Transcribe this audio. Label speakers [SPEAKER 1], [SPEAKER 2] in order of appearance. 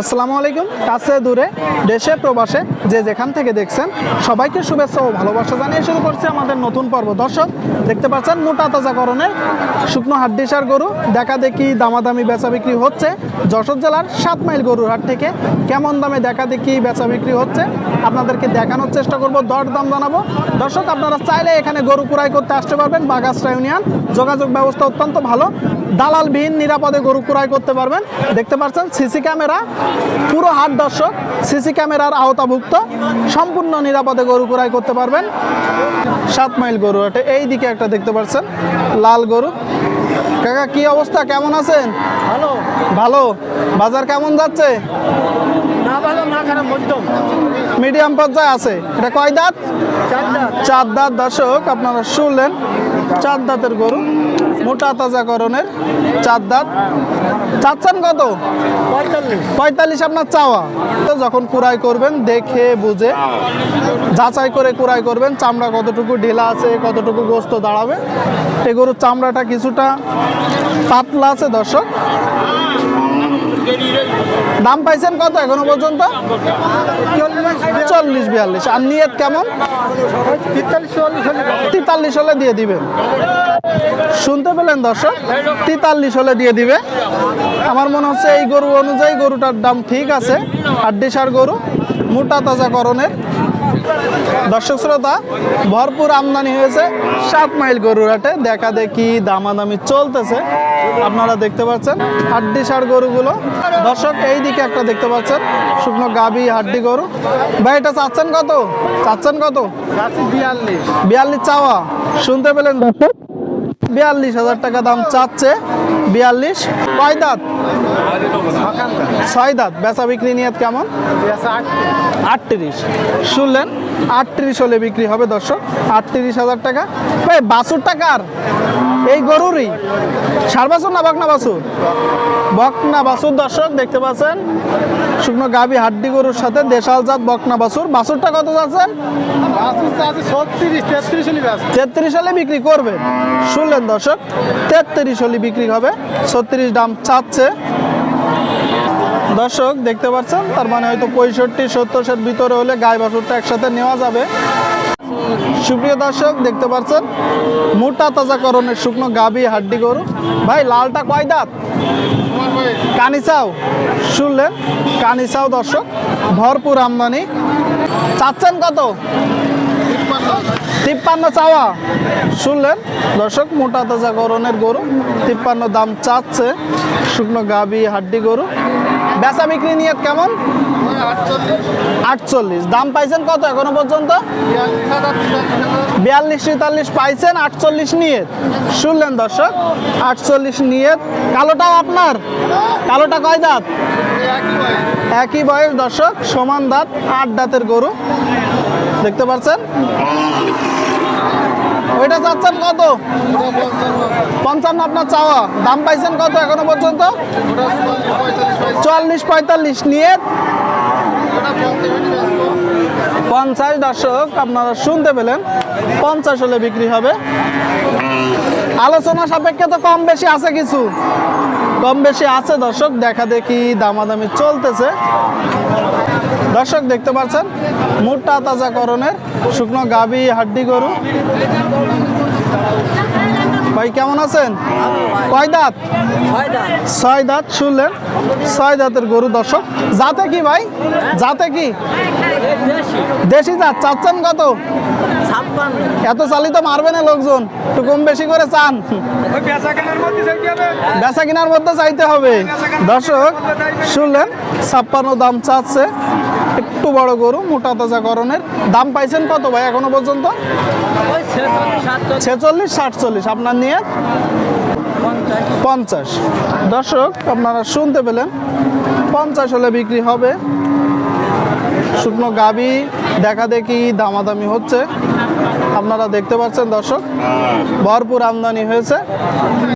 [SPEAKER 1] আসসালামু আলাইকুম। কাছে, দূরে, দেশে, প্রবাসে, যে যেখান থেকে দেখছেন, সবাইকে শুভেচ্ছা ও ভালোবাসা জানিয়ে শুরু করছে আমাদের নতুন পর্ব। দর্শক, দেখতে পাচ্ছেন মোটা তাজাকরণের শুকনো হাড্ডিসার গরু। দেখা দেখি দামাদামি বেচা বিক্রি হচ্ছে। যশোর জেলার সাত মাইল গরুর হাট থেকে কেমন দামে দেখা দেখি বেচা বিক্রি হচ্ছে? আপনাদেরকে দেখানোর চেষ্টা করব দর দাম জানাব। দর্শক, আপনারা চাইলে এখানে গরু ক্রয় করতে আসতে পারবেন। বাগাসরা ইউনিয়ন। যোগাযোগ ব্যবস্থা অত্যন্ত ভালো। দালালবিহীন নিরাপদে গরু ক্রয় করতে পারবেন। দেখতে পাচ্ছেন সিসি ক্যামেরা পুরো হাট দর্শক সিসি ক্যামেরার আওতাভুক্ত সম্পূর্ণ নিরাপদে গরু ক্রয় করতে পারবেন। সাত মাইল গরু হাটে এই দিকে একটা দেখতে পাচ্ছেন লাল গরু। কাকা কি অবস্থা? কেমন আছেন?
[SPEAKER 2] ভালো।
[SPEAKER 1] ভালো। বাজার কেমন যাচ্ছে? মিডিয়াম পর্যায়ে আছে। এটা কয় দাঁত? চার দাঁত। দর্শক আপনারা শুনলেন। চার দাঁতের গরু মোটা তাজাকরণের চার দাঁত। চাচ্ছেন কত?
[SPEAKER 2] পঁয়তাল্লিশ।
[SPEAKER 1] আপনার চাওয়া। তো যখন কুড়াই করবেন দেখে বুঝে যাচাই করে কুড়াই করবেন চামড়া কতটুকু ঢিলা আছে কতটুকু গোস্ত দাঁড়াবে। এই গরুর চামড়াটা কিছুটা পাতলা আছে দর্শক। দাম পাইছেন কত এখনও পর্যন্ত? চল্লিশ, বিয়াল্লিশ। আর নিয়ত কেমন?
[SPEAKER 2] তেতাল্লিশ হলে
[SPEAKER 1] দিয়ে দিবেন। শুনতে পেলেন দর্শক? তেতাল্লিশ হলে দিয়ে দিবে। আমার মনে হচ্ছে এই গরু অনুযায়ী গরুটার দাম ঠিক আছে। হাড্ডিসার গরু, মোটা তাজাকরণের দর্শক শ্রোতা ভরপুর আমদানি হয়েছে সাত মাইল গরুর হাটে। দেখা দেখি দামাদামি চলতেছে। আপনারা দেখতে পাচ্ছেন হাড্ডি সার গরুগুলো। দর্শক এই দিকে একটা দেখতে পাচ্ছেন শুকনো গাবি হাড্ডি গরু। ভাই এটা চাচ্ছেন কত? চাচ্ছেন কত?
[SPEAKER 2] বিয়াল্লিশ।
[SPEAKER 1] বিয়াল্লিশ চাওয়া। শুনতে পেলেন? দর্শক বিয়াল্লিশ হাজার টাকা দাম চাচ্ছে। বিয়াল্লিশ। কয় দাঁত? ছয় দাঁত। বেচা বিক্রি নিয়ত কেমন? আটত্রিশ। শুনলেন, আটত্রিশ হলে বিক্রি হবে দর্শক। আটত্রিশ হাজার টাকা। ভাই বাছুর টাকার এই গরুরই। সার বাছুর না বকনা বাছুর? বকনা বাছুর, দর্শক, দেখতে পাচ্ছেন? শুকনো গাবি হাড্ডি গরুর সাথে দেশাল জাত বকনা বাছুর। বাছুরটা কত যাচ্ছেন?
[SPEAKER 2] তেত্রিশ হলে
[SPEAKER 1] বিক্রি করবে। শুনলেন, দর্শক? তেত্রিশ হলে বিক্রি হবে। ছত্রিশ দাম চাচ্ছে। দর্শক, দেখতে পাচ্ছেন? তার মানে হয়তো পঁয়ষট্টি, সত্তর সত্তরের ভিতরে হলে গায়ে বাছুরটা একসাথে নেওয়া যাবে। সুপ্রিয় দর্শক, দেখতে পাচ্ছেন, মোটা তাজাকরণের শুকনো গাবি হাড্ডি গরু। ভাই, লালটা কয় দাঁত? কানিসাও শুনলেন? কানিসাও দর্শক, ভরপুর আমদানি। চাচ্ছেন কত? তিপ্পান্ন চাওয়া। শুনলেন? দর্শক, মোটা তাজা গরনের গরু, তিপ্পান্ন দাম চাচ্ছে শুকনো গাবি হাড্ডি গরু। বেচা বিক্রি নিয়ে কেমন? আটচল্লিশ। দাম পাইছেন কত এখনও পর্যন্ত? বিয়াল্লিশ তেতাল্লিশ পাইছেন, আটচল্লিশ নিয়ে শুনলেন দর্শক, আটচল্লিশ নিয়ে কালোটাও আপনার? কালোটা কয় দাঁত? একই বয়স দর্শক, সমান দাঁত, আট দাঁতের গরু। দেখতে পাচ্ছেন? ওইটা চাচ্ছেন কত? পঞ্চান্ন আপনার চাওয়া। দাম পাইছেন কত এখনও পর্যন্ত? চুয়াল্লিশ পঁয়তাল্লিশ। নিয়ে পঞ্চাশ দর্শক, আপনারা শুনতে পেলেন, পঞ্চাশ হলে বিক্রি হবে। আলোচনা সাপেক্ষে তো কম বেশি আছে কিছু। কম বেশি আছে দর্শক, দেখা দেখি দামাদামি চলতেছে। দর্শক, দেখতে পাচ্ছেন মোটা তাজাকরণের শুকনো গাবি, হাড্ডি গরু। preparados. ভাই কেমন আছেন? কয় দাঁত? ছয় দাঁত। শুনলেন। ছয় দাঁতের গরু দর্শক। যাতে কি ভাই? যাতে কি? দেশি। জাত। চাচ্ছেন কত? এত চালিত মারবে না লোকজন। একটু কম বেশি করে চান। বেচা কেনার মধ্যে চাইতে হবে। দর্শক শুনলেন ছাপ্পান্ন দাম চাচ্ছে। একটু বড় গরু মোটা তাজা করণের দাম পাইছেন কত ভাই এখনও পর্যন্ত? ছেচল্লিশ সাতচল্লিশ। আপনার নিয়ে? পঞ্চাশ। দর্শক, আপনারা শুনতে পেলেন, পঞ্চাশ হলে বিক্রি হবে। শুকনো গাবি, দেখা দেখি দামাদামি হচ্ছে। আপনারা দেখতে পাচ্ছেন, দর্শক, ভরপুর আমদানি হয়েছে।